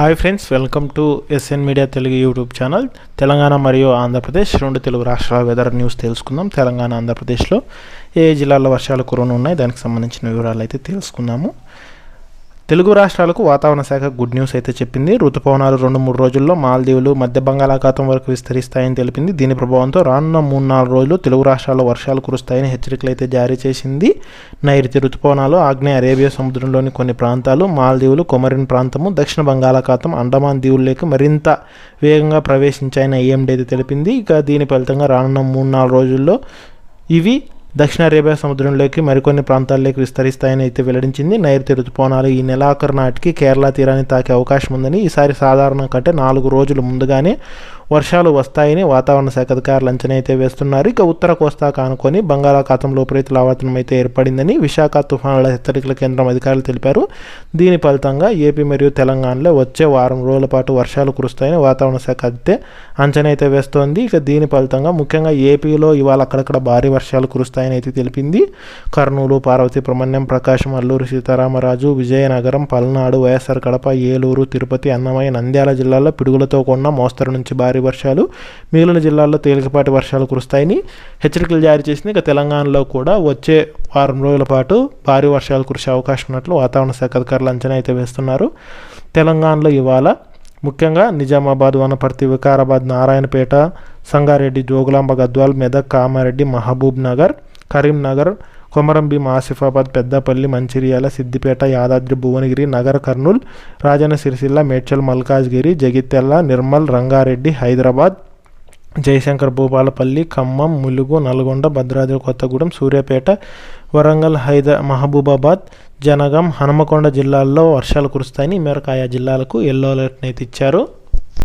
Hi friends welcome to SN media Telugu YouTube channel Telangana మరియు ఆంధ్రప్రదేశ్ రెండు తెలుగు రాష్ట్రాల weather news తెలుసుకుందాం. తెలంగాణ ఆంధ్రప్రదేశ్లో ఏ జిల్లాల్లో వర్షాలు కురవను ఉన్నాయి దానికి సంబంధించిన వివరాలు అయితే తెలుసుకుందాము. తెలుగు రాష్ట్రాలకు వాతావరణ శాఖ గుడ్ న్యూస్ అయితే చెప్పింది. ఋతుపవనాలు రెండు మూడు రోజుల్లో మాల్దీవులు మధ్య బంగాళాఖాతం వరకు విస్తరిస్తాయని తెలిపింది. దీని ప్రభావంతో రానున్న మూడు నాలుగు రోజులు తెలుగు రాష్ట్రాల్లో వర్షాలు కురుస్తాయని హెచ్చరికలు అయితే జారీ చేసింది. నైరుతి ఋతుపవనాలు ఆగ్నేయ అరేబియా సముద్రంలోని కొన్ని ప్రాంతాలు మాల్దీవులు కొమరిన్ ప్రాంతము దక్షిణ బంగాళాఖాతం అండమాన్ దీవుల్లోకి మరింత వేగంగా ప్రవేశించాయని ఐఎండీ అయితే తెలిపింది. ఇక దీని ఫలితంగా రానున్న మూడు నాలుగు రోజుల్లో ఇవి దక్షిణ అరేబియా సముద్రంలోకి మరికొన్ని ప్రాంతాల్లోకి విస్తరిస్తాయని అయితే వెల్లడించింది. నైరుతి ఋతుపవనాలు ఈ నెలాఖరు నాటికి కేరళ తీరాన్ని తాకే అవకాశం ఉందని ఈసారి సాధారణం కంటే నాలుగు రోజులు ముందుగానే వర్షాలు వస్తాయని వాతావరణ శాఖ అధికారులు అంచనా అయితే వేస్తున్నారు. ఇక ఉత్తర కోస్తా కానుకొని బంగాళాఖాతంలో ఉపరితల ఆవర్తనం అయితే ఏర్పడిందని విశాఖ తుఫానుల హెచ్చరికల కేంద్రం అధికారులు తెలిపారు. దీని ఫలితంగా ఏపీ మరియు తెలంగాణలో వచ్చే వారం రోజుల పాటు వర్షాలు కురుస్తాయని వాతావరణ శాఖ అయితే అంచనా అయితే వేస్తోంది. ఇక దీని ఫలితంగా ముఖ్యంగా ఏపీలో ఇవాళ అక్కడక్కడ భారీ వర్షాలు కురుస్తాయని అయితే తెలిపింది. కర్నూలు పార్వతి ప్రమణ్యం ప్రకాశం అల్లూరు సీతారామరాజు విజయనగరం పల్నాడు వైఎస్ఆర్ కడప ఏలూరు తిరుపతి అన్నమయ్య నంద్యాల జిల్లాల్లో పిడుగులతో కూడిన మోస్తరు నుంచి భారీ వర్షాలు. మిగిలిన జిల్లాల్లో తేలికపాటి వర్షాలు కురుస్తాయని హెచ్చరికలు జారీ చేసింది ఇక తెలంగాణలో కూడా వచ్చే వారం రోజుల పాటు భారీ వర్షాలు కురిసే అవకాశం ఉన్నట్లు వాతావరణ శాఖ అధికారులు అంచనా అయితే వేస్తున్నారు. తెలంగాణలో ఇవాళ ముఖ్యంగా నిజామాబాద్ వనపర్తి వికారాబాద్ నారాయణపేట సంగారెడ్డి జోగులాంబ గద్వాల్ మెదక్ కామారెడ్డి మహబూబ్ నగర్ కరీంనగర్ కొమరంభీం ఆసిఫాబాద్ పెద్దపల్లి మంచిర్యాల సిద్దిపేట యాదాద్రి భువనగిరి నగర్ కర్నూల్ రాజన్న సిరిసిల్ల మేడ్చల్ మల్కాజ్గిరి జగిత్యాల నిర్మల్ రంగారెడ్డి హైదరాబాద్ జయశంకర్ భూపాలపల్లి ఖమ్మం ములుగు నల్గొండ భద్రాద్రి కొత్తగూడెం సూర్యాపేట వరంగల్ హైద మహబూబాబాద్ జనగం హనుమకొండ జిల్లాల్లో వర్షాలు కురుస్తాయని ఈ మేరకు ఆయా జిల్లాలకు ఎల్లో అలర్ట్ని అయితే ఇచ్చారు.